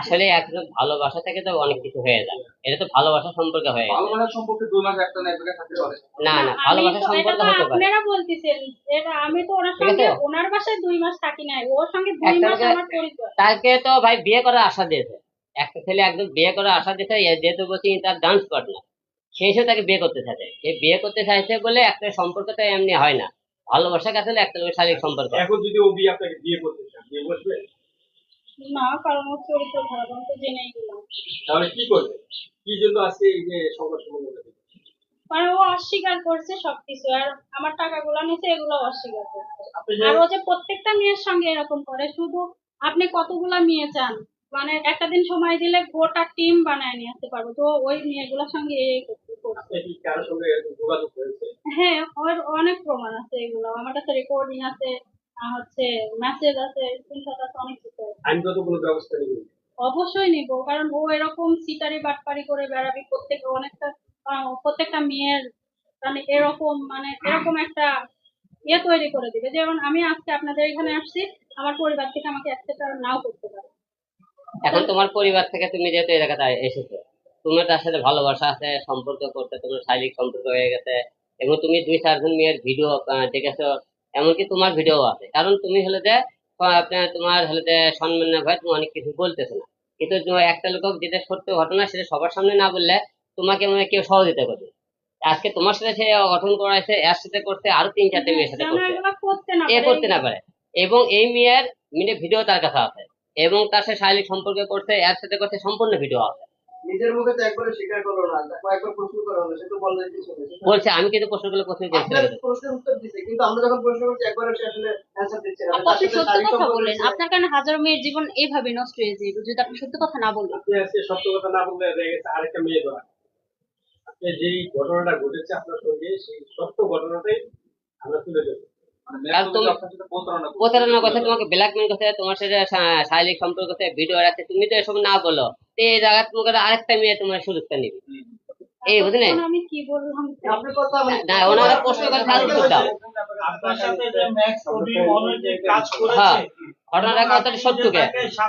আসলে এখন ভালোবাসা থেকে তো অনেক কিছু হয়ে যায়। এটা তো ভালোবাসা সম্পর্কে হয়ে যায় ভালোবাসার সম্পর্কে দুই মাস একটা না থাকতে পারে। না না ভালোবাসা সম্পর্কে হতে পারে। আপনারা বলতেছেন এটা আমি তো ওনার সঙ্গে ওনার বাসায় দুই মাস থাকি নাই ওর সঙ্গে দুই মাস আমার পরিচয়। তাকে তো ভাই বিয়ে করার আশা দিয়েছে। একটা ছেলে একদম বিয়ে করার আশা দিয়েছে যেহেতু বলছি তার ডান্স পার্টনার সেই হিসেবে তাকে বিয়ে করতে চাইছে। সে বিয়ে করতে চাইছে বলে একটা সম্পর্ক তো এমনি হয় না। ভালোবাসা কাছে একটা লোকের শারীরিক সম্পর্ক। এখন যদি ও বিয়ে আপনাকে বিয়ে করতে চান বিয়ে বসবে? না কারণ ওর চরিত্র খারাপ আমি তো জেনেই দিলাম তাহলে কি করবে? কি জন্য আজকে এই যে হলো? কারণ ও অস্বীকার করছে সবকিছু আর আমার টাকাগুলো এগুলো অস্বীকার করছে। আর ও যে প্রত্যেকটা মেয়ের সঙ্গে এরকম করে শুধু আপনি কতগুলা মেয়ে চান? মানে একটা দিন সময় দিলে গোটা টিম বানায় নিয়ে আসতে পারব তো ওই মেয়েগুলোর সঙ্গে হ্যাঁ ওর অনেক প্রমাণ আছে এগুলো আমার কাছে রেকর্ডিং আছে। হচ্ছে মেসেজ আছে স্ক্রিনশট আছে অনেক কিছু আইনগত কোনো ব্যবস্থা নেই অবশ্যই নিব কারণ ও এরকম সিটারি বাটপারি করে বেড়াবি প্রত্যেক অনেকটা প্রত্যেকটা মেয়ের মানে এরকম মানে এরকম একটা ইয়ে তৈরি করে দিবে। যেমন আমি আজকে আপনাদের এখানে আসছি আমার পরিবার থেকে আমাকে অ্যাকসেপ্ট নাও করতে পারে। এখন তোমার পরিবার থেকে তুমি যেহেতু এই জায়গাতে এসেছ তোমার তার সাথে ভালোবাসা আছে সম্পর্ক করতে তোমার শারীরিক সম্পর্ক হয়ে গেছে এবং তুমি দুই চারজন মেয়ের ভিডিও দেখেছ এমনকি তোমার ভিডিও আছে। কারণ তুমি হলে যে আপনার তোমার হলে যে সম্মান না ভয় তুমি অনেক কিছু বলতেছো না। কিন্তু একটা লোক যেটা সত্য ঘটনা সেটা সবার সামনে না বললে তোমাকে মনে কেউ সহযোগিতা করবে আজকে তোমার সাথে সে গঠন করাইছে এর সাথে করতে আরও তিন চারটে মেয়ের সাথে করতে এ করতে না পারে। এবং এই মেয়ের মিনে ভিডিও তার কাছে আছে। এবং তার সাথে শারীরিক সম্পর্ক করতে এর সাথে করতে সম্পূর্ণ ভিডিও আছে। নিজের মুখে তো একবারে স্বীকার করল না। তাকে একবার প্রশ্ন করা হলো সে তো বললে কিছু বলছে আমি কিন্তু প্রশ্নগুলো প্রশ্ন আপনার প্রশ্নের উত্তর দিছে কিন্তু আমরা যখন প্রশ্ন করছি একবারে সে আসলে অ্যান্সার দিচ্ছে না। আপনি সত্য কথা আপনার কারণে হাজারো মেয়ের জীবন এইভাবে নষ্ট হয়ে যাবে যদি আপনি সত্য কথা না বলেন আপনি আজকে সত্য কথা না বললে গেছে আরেকটা মেয়ে ধরা। আপনি যেই ঘটনাটা ঘটেছে আপনার সঙ্গে সেই সত্য ঘটনাটাই আমরা তুলে দেবো মানে আর মেয়ে তুমি- আপনার প্রতারণা কথা তোমাকে ব্ল্যাকমেল করতে তোমার সাথে শারীরিক সম্পর্ক ভিডিও রাখতে তুমি তো এসব না বলো। এই জায়গা তোমাকে আরেকটা মেয়ে তোমার সুযোগটা নিবে। এই বুঝলেন এখন আমি কি বললাম? আপনার কথা মানে না ওনারা প্রশ্ন করে তার উত্তর দাও আপনার সাথে যে ম্যাক্স কবি যে কাজ হ্যাঁ করেছে ঘটনাটা কতটা সত্য কে?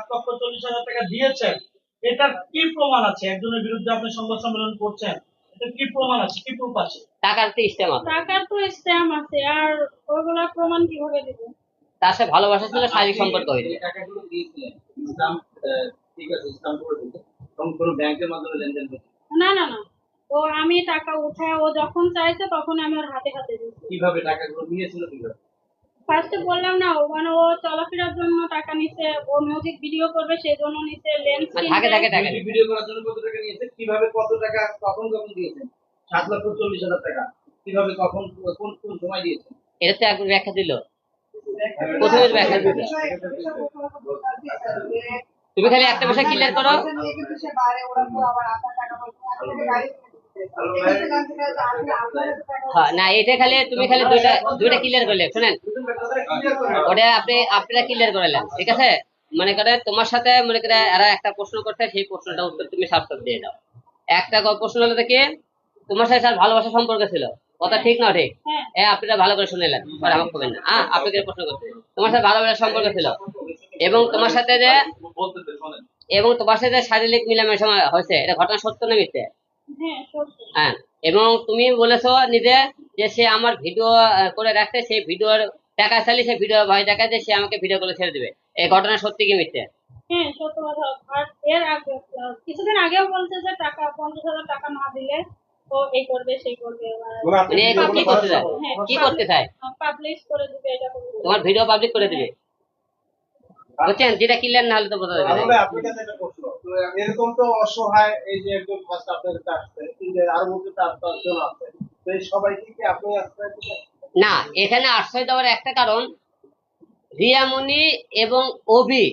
লক্ষ চল্লিশ হাজার টাকা দিয়েছেন। এটার কি প্রমাণ আছে? একজনের বিরুদ্ধে আপনি সংবাদ সম্মেলন করছেন এটা কি প্রমাণ আছে? কি প্রুফ আছে? টাকার তো ইস্তেম আছে। টাকার তো স্ট্যাম্প আছে আর ওইগুলা প্রমাণ কীভাবে দিব? তার সাথে ভালোবাসা ছিল শারীরিক সম্পর্ক হয়েছে টাকাগুলো দিয়েছিলেন স্টাম্প ঠিক আছে স্টাম্প করে দিতে এবং কোনো ব্যাংকের মাধ্যমে লেনদেন করতে না। না না ও আমি টাকা উঠায় ও যখন চাইছে তখন আমি ওর হাতে হাতে কীভাবে টাকাগুলো নিয়েছিল কীভাবে? ফার্স্টে বললাম না ও মানে ও চলাফেরার জন্য টাকা নিছে ও মিউজিক ভিডিও করবে সেই জন্য নিছে লেন্স থাকে থাকে থাকে ভিডিও করার জন্য কত টাকা নিয়েছেন কীভাবে কত টাকা কখন কখন দিয়েছেন সাত লক্ষ চল্লিশ হাজার টাকা। কীভাবে কখন কোন কোন সময় দিয়েছেন এটা তো একবার ব্যাখ্যা দিল। প্রথমে ব্যাখ্যা দিল? তুমি খালি একটা বিষয় ক্লিয়ার করো। হ্যাঁ, না এটা খালি তুমি খালি দুইটা দুইটা ক্লিয়ার করলে শুনেন? ওটা আপনি আপনারা ক্লিয়ার করালেন ঠিক আছে? মনে করে তোমার সাথে মনে করে এরা একটা প্রশ্ন করতে সেই প্রশ্নটা উত্তর তুমি সার্থক দিয়ে দাও। একটা প্রশ্ন হলো কি তোমার সাথে স্যার ভালোবাসা সম্পর্ক ছিল। কথা ঠিক না ঠিক? হ্যাঁ। আপনারা ভালো করে শুনেলেন। পরে আমাকে না। হ্যাঁ আপনাকে প্রশ্ন করতে তোমার সাথে ভালোবাসার সম্পর্ক ছিল। এবং তোমার সাথে যে এবং তোমার সাথে শারীরিক মিলামেশা হয়েছে এটা ঘটনা সত্য না মিথ্যে? হ্যাঁ হ্যাঁ এবং তুমি বলেছ নিজে যে সে আমার ভিডিও করে রাখতে সেই ভিডিওর টাকা চালিয়ে সে ভিডিও ভয় দেখা যে সে আমাকে ভিডিও করে ছেড়ে দিবে। এই ঘটনা সত্যি কি মিথ্যে? হ্যাঁ সত্য কথা। আর এর আগে কিছুদিন আগেও বলছে যে টাকা পঞ্চাশ হাজার টাকা না দিলে ও এই করবে সেই করবে মানে মানে এটা কি করতে চায়? হ্যাঁ কি করতে চায়? পাবলিশ করে দিবে এটা। তোমার ভিডিও পাবলিক করে দিবে? বুঝছেন যেটা ক্লিয়ার না হলে তো বোঝা যাবে। এরকম তো অসহায় এই যে একজন ফার্স্ট আপনার কাছে আসছে আরও মধ্যে চার পাঁচজন আছে তো এই সবাইকে কি আপনি আশ্রয় না এখানে আশ্রয় দেওয়ার একটা কারণ রিয়ামণি এবং অভি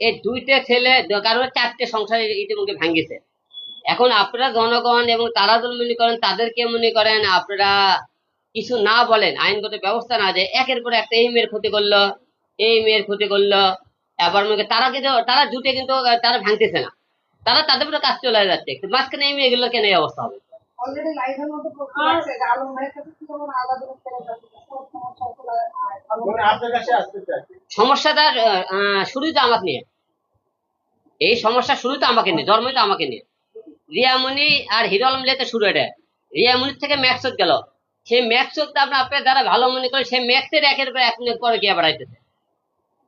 এই দুইটা ছেলে কারণ চারটে সংসার ইতিমধ্যে ভাঙ্গিছে। এখন আপনারা জনগণ এবং তারা যদি মনে করেন তাদেরকে মনে করেন আপনারা কিছু না বলেন আইনগত ব্যবস্থা না দেয় একের পর একটা এই মেয়ের ক্ষতি করল এই মেয়ের ক্ষতি করল আবার মনে তারা কিন্তু তারা জুটে কিন্তু তারা ভাঙতেছে না। তারা তাদের উপরে কাজ চলে যাচ্ছে। মাঝখানে এই মেয়েগুলো কেন এই অবস্থা হবে? মানে সমস্যাটা শুরুই তো আমার নিয়ে। এই সমস্যা শুরু তো আমাকে নিয়ে জন্মই তো আমাকে নিয়ে। রিয়ামণি আর হিরো আলম লেতে শুরু এটা। রিয়ামণির থেকে ম্যাক্সত গেল। সেই ম্যাক্সত আপনার আপনার যারা ভালো মনে করে সেই ম্যাক্সের একের পর এক মিনিট পরে গিয়ে বাড়াইতেছে?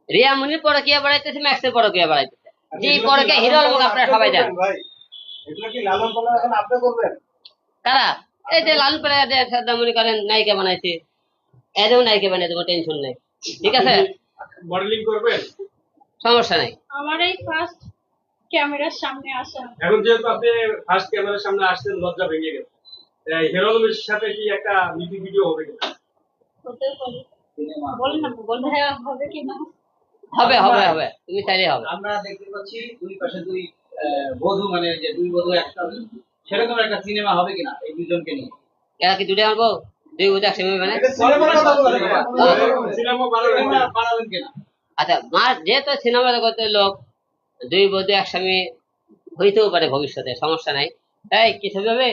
রিয়ামণির পরে গিয়ে বাড়াইতেছে ম্যাক্সের পরে গিয়ে বাড়াইতেছে যে পরে গিয়ে হিরো আলমকে আপনারা সবাই যান ভাই? এগুলো কি লালন পালন এখন আপনি করবেন? তারা এই যে লাল পেলে মনে করেন নায়িকা বানাইছে। এদেরও নায়িকা বানিয়ে দেবো টেনশন নেই। ঠিক আছে? মডেলিং করবেন? সমস্যা নাই। আমার এই ফার্স্ট ক্যামেরার সামনে আসা। এখন যেহেতু আপনি ফার্স্ট ক্যামেরার সামনে আসছেন লজ্জা ভেঙে হিরো আলমের সাথে কি একটা মিউজিক ভিডিও হবে কিনা? হতে পারে। বলেন না বলতে হবে কি না হবে হবে হবে। তুমি চাইলে হবে। আমরা দেখতে পাচ্ছি দুই পাশে দুই বধূ মানে যে দুই বধূ একটা সেরকম একটা সিনেমা হবে কিনা এই দুজনকে নিয়ে? এরা কি দুটো আনব? দুই বুঝে একসঙ্গে মানে আচ্ছা মা যেহেতু সিনেমা জগতের লোক দুই বধূ একসঙ্গে হইতেও পারে ভবিষ্যতে সমস্যা নাই। তাই কি ছবি হবে?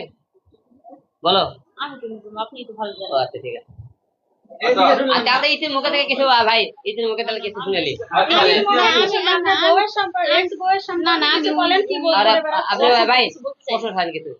বলো। আমি তো আপনি তো ভালো আচ্ছা ঠিক আছে। তাহলে ইতির মুখে থেকে কিছু ভাই ইতির মুখে তাহলে কিছু শুনেলি কি বলতে আপনি ভাই প্রশ্ন খান কিছু।